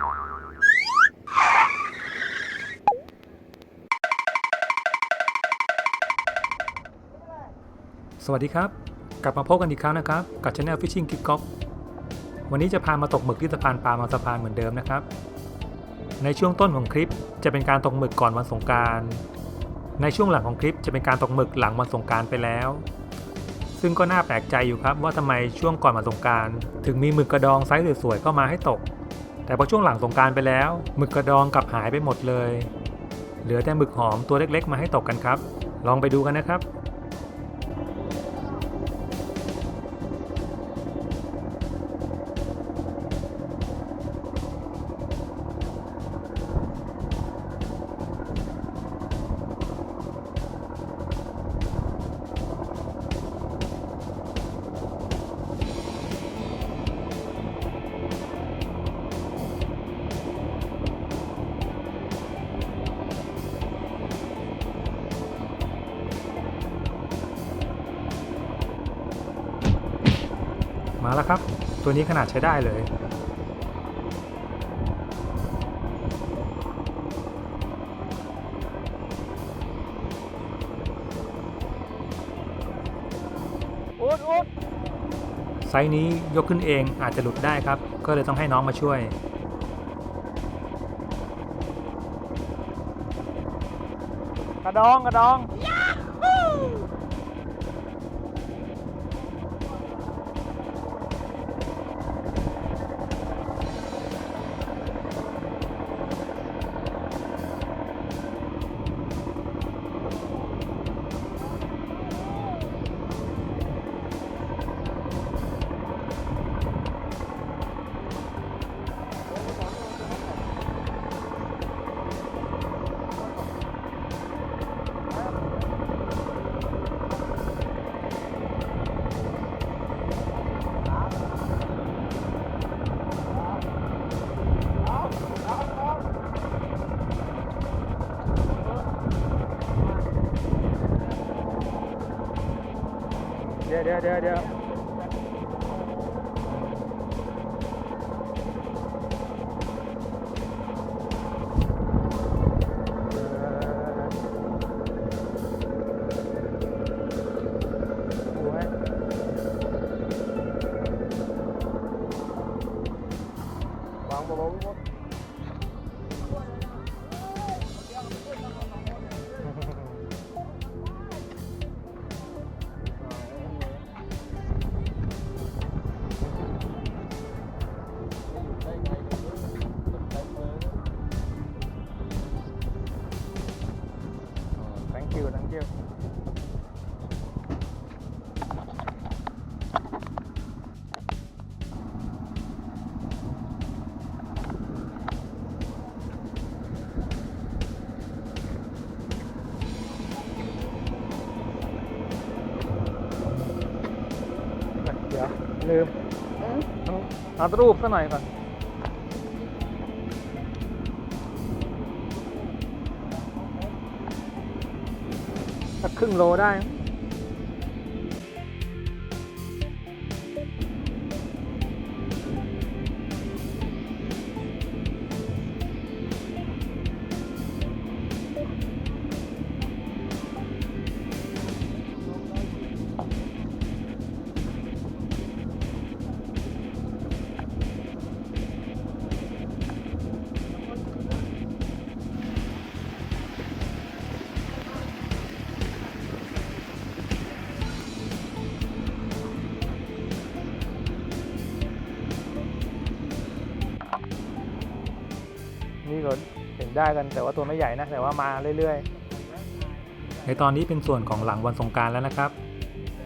สวัสดีครับ กลับมาพบกันอีกครั้งนะครับ กับ Channel Fishing Kick Off วันนี้จะพามาตกหมึกที่สะพานปลามาสะพานเหมือนเดิมนะครับ ในช่วงต้นของคลิปจะเป็นการตกหมึกก่อนวันสงการในช่วงหลังของคลิปจะเป็นการตกหมึกหลังวันสงการไปแล้ว ซึ่งก็น่าแปลกใจอยู่ครับว่าทำไมช่วงก่อนวันสงการ ถึงมีหมึกกระดองไซส์สวยๆเข้ามาให้ตก แต่พอช่วงหลังสงกรารไปแล้วหมึกกระดองกลับหายไปหมดเลย เหลือแต่หมึกหอมตัวเล็กๆ มาให้ตกกันครับ ลองไปดูกันนะครับ แล้วครับ ตัวนี้ขนาดใช้ได้เลยอุดอุดไซส์นี้ยกขึ้นเองอาจจะหลุดได้ครับ ก็เลยต้องให้น้องมาช่วยกระดองกระดอง ดี๋ยวเดี๋ยวเดี๋ยว ลืมต้องเอารูปซะหน่อยก่อนสักครึ่งโลได้ นี่ก็เห็นได้กันแต่ว่าตัวไม่ใหญ่นะ แต่ว่ามาเรื่อยในตอนนี้เป็นส่วนของหลังวันสงกรารแล้วนะครับ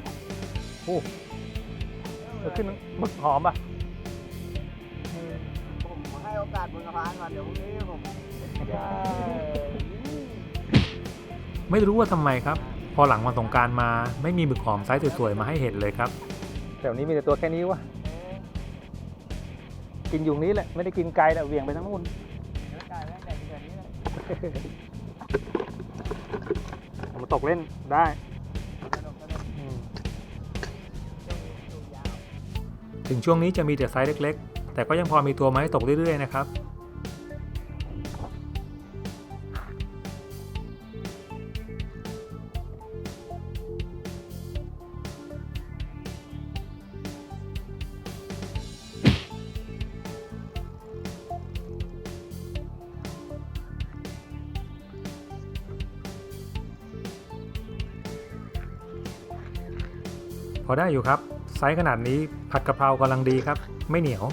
ๆโอ้จะขึ้นหมึกหอมอะผมให้โอกาสมึงกระพานก่อนเดี๋ยวพรุ่งนี้ผมไม่รู้ว่าทำไมครับ พอหลังวันสงกรารมาไม่มีหมึกหอมไซส์สวยๆมาให้เห็นเลยครับแถวนี้มีแต่ตัวแค่นี้วะกินอยู่นี้แหละไม่ได้กินไกลแต่เหวี่ยงไปทั้งนู่น เอามาตกเล่นได้อืมถึงช่วงนี้จะมีแต่ไซส์เล็ก ๆ แต่ก็ยังพอมีตัวมาให้ตกเรื่อยๆนะครับ พอได้อยู่ครับ ไซส์ขนาดนี้ผัดกะเพรากำลังดีครับ ไม่เหนียว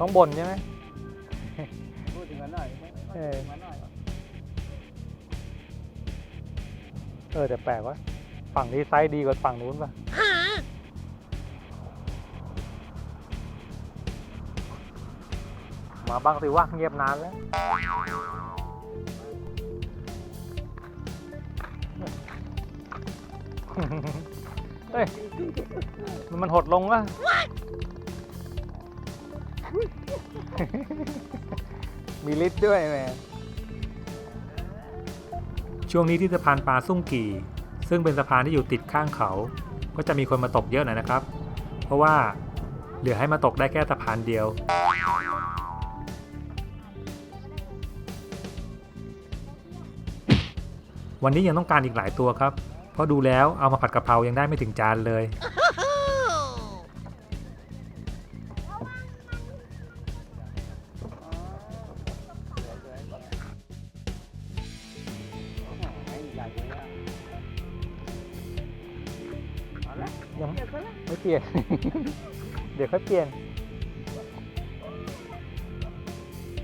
ต้องบ่นใช่ไหมพูดถึงกันหน่อยไม่ไม่เออถึงกันหน่อยเออแต่แปลกว่าฝั่งนี้ไซส์ดีกว่าฝั่งนู้นป่ะมาบ้างสิว่าเงียบนานแล้วเฮ้ย มันมันหดลงวะ มีลิตรด้วยแหมช่วงนี้ที่สะพานปลาสุ่งกี่ ซึ่งเป็นสะพานที่อยู่ติดข้างเขา ก็จะมีคนมาตกเยอะหน่อยนะครับ เพราะว่าเหลือให้มาตกได้แค่สะพานเดียว วันนี้ยังต้องการอีกหลายตัวครับ เพราะดูแล้วเอามาผัดกะเพรายังได้ไม่ถึงจานเลย ยังเก็บไปละไม่เปลี่ยน เดี๋ยวค่อยเปลี่ยน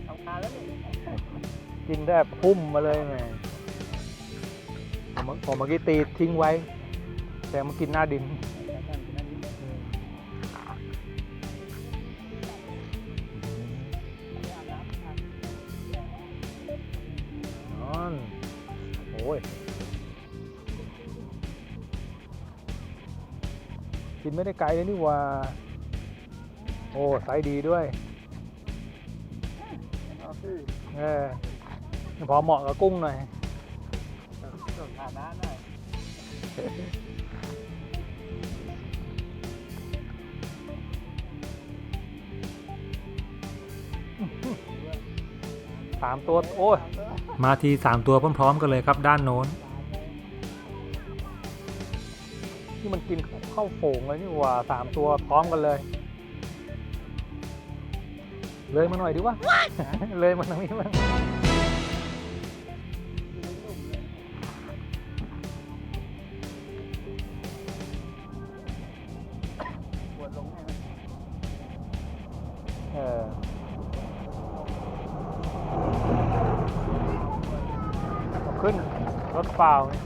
ทำงานแล้วนี่กินได้พุ่มมาเลยแหมผมผมเมื่อกี้ตีทิ้งไว้ แต่มากินหน้าดินแล้วกันนั่นนี่นอนโอ้ย นไม่ได้ไกลเลยนี่หว่า โอ้ไซส์ดีด้วยเอาสิเออพอเหมาะกับกุ้งหน่อยส่งฐานะหน่อยสามตัว โอ้ย มาทีสามตัวพร้อม ๆ กันเลยครับด้านโน้น นี่มันกินเข้าโป่งเลยนี่หว่าสามตัวพร้อมกันเลย เลยมาหน่อยดิวะ เลยมาตรงนี้มั้งปวดลงให้มันเออเอาขึ้นรถเปล่าไม่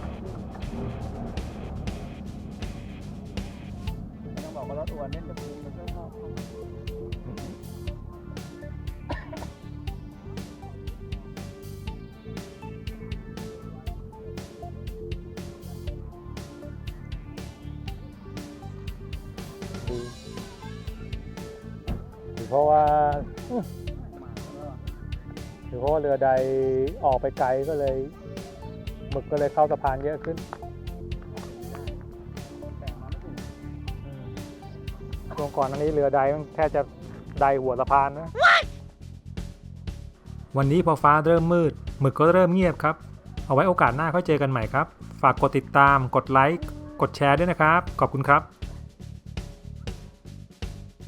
รือเพราะว่าหรือเพราะว่าเรือใดออกไปไกลก็เลยหมึกก็เลยเข้าสะพานเยอะขึ้นต่งกช่วงก่อนอันนี้เรือใดมันแค่จะใดหัวสะพานนะ วันนี้พอฟ้าเริ่มมืดหมึกก็เริ่มเงียบครับ เอาไว้โอกาสหน้าค่อยเจอกันใหม่ครับ ฝากกดติดตาม กดไลค์ กดแชร์ด้วยนะครับ ขอบคุณครับ